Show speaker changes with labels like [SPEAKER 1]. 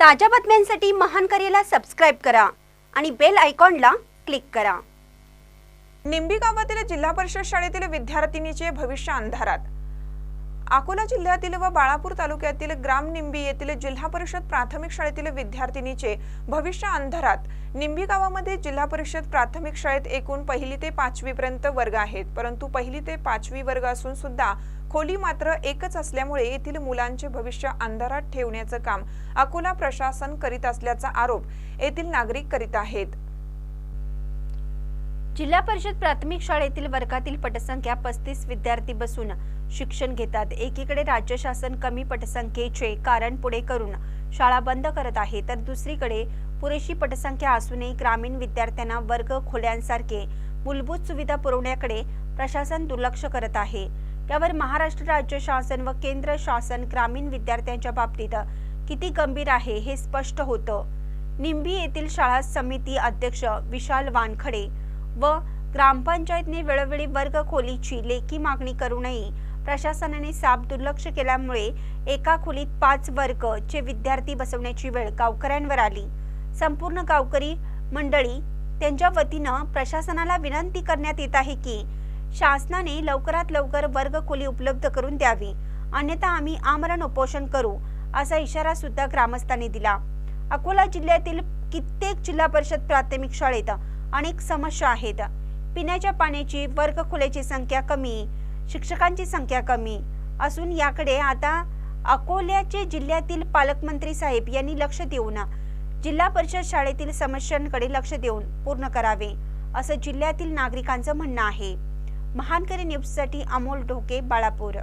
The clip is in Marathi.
[SPEAKER 1] ताज्या बातम्यांसाठी महान करेला सबस्क्राईब करा आणि बेल आयकॉनला क्लिक करा.
[SPEAKER 2] निंबी गावातील जिल्हा परिषद शाळेतील विद्यार्थिनीचे भविष्य अंधारात. अकोला जिल्ह्यातील व बाळापूर तालुक्यातील ग्राम निंबी येथील जिल्हा परिषद प्राथमिक शाळेतील विद्यार्थिनीचे भविष्य अंधारात. निंबी गावामध्ये जिल्हा परिषद प्राथमिक शाळेत एकूण पहिली ते पाचवी पर्यंत वर्ग आहेत परंतु पहिली ते पाचवी वर्ग असून सुद्धा खोली मात्र एकच असल्यामुळे येथील मुलांचे भविष्य अंधारात ठेवण्याचं काम अकोला प्रशासन करीत असल्याचा आरोप येथील नागरिक करीत आहेत.
[SPEAKER 1] जिल्हा परिषद प्राथमिक शाळेतील वर्गातील पटसंख्या पस्तीस विद्यार्थी बसून शिक्षण घेतात. एकीकडे राज्य शासन कमी पटसंख्येचे कारण पुढे करून शाळा बंद करत आहे तर दुसरीकडे पुरेशी पटसंख्या असूनही ग्रामीण विद्यार्थ्यांना वर्ग खोल्यांसारखे मूलभूत सुविधा पुरवण्याकडे प्रशासन दुर्लक्ष करत आहे. यावर महाराष्ट्र राज्य शासन व केंद्र शासन ग्रामीण विद्यार्थ्यांच्या बाबतीत किती गंभीर आहे हे स्पष्ट होतं. निंबी येथील शाळा समिती अध्यक्ष विशाल वानखडे व ग्रामपंचायतने वेळोवेळी वर्ग खोलीची लेखी मागणी करूनही प्रशासनाने साप दुर्लक्ष केल्यामुळे एका खोलीत पाच वर्ग चे विद्यार्थी बसवण्याची वेळ गावकऱ्यांवर आली. संपूर्ण गावकरी मंडळी त्यांच्या वतीनं प्रशासनाला विनंती करण्यात येत आहे की शासनाने लवकरात लवकर वर्ग खोली उपलब्ध करून द्यावी. अन्यथा आम्ही आमरण उपोषण करू असा इशारा सुद्धा ग्रामस्थांनी दिला. अकोला जिल्ह्यातील कित्येक जिल्हा परिषद प्राथमिक शाळेत अनेक समस्या आहेत. पिण्याच्या पाण्याची वर्ग खोल्याची संख्या कमी शिक्षकांची संख्या कमी असून याकडे आता अकोल्याचे जिल्ह्यातील पालकमंत्री साहेब यांनी लक्ष देऊन जिल्हा परिषद शाळेतील समस्यांकडे लक्ष देऊन पूर्ण करावे असं जिल्ह्यातील नागरिकांचं म्हणणं आहे. महानकरी न्यूजसाठी अमोल ढोके बाळापूर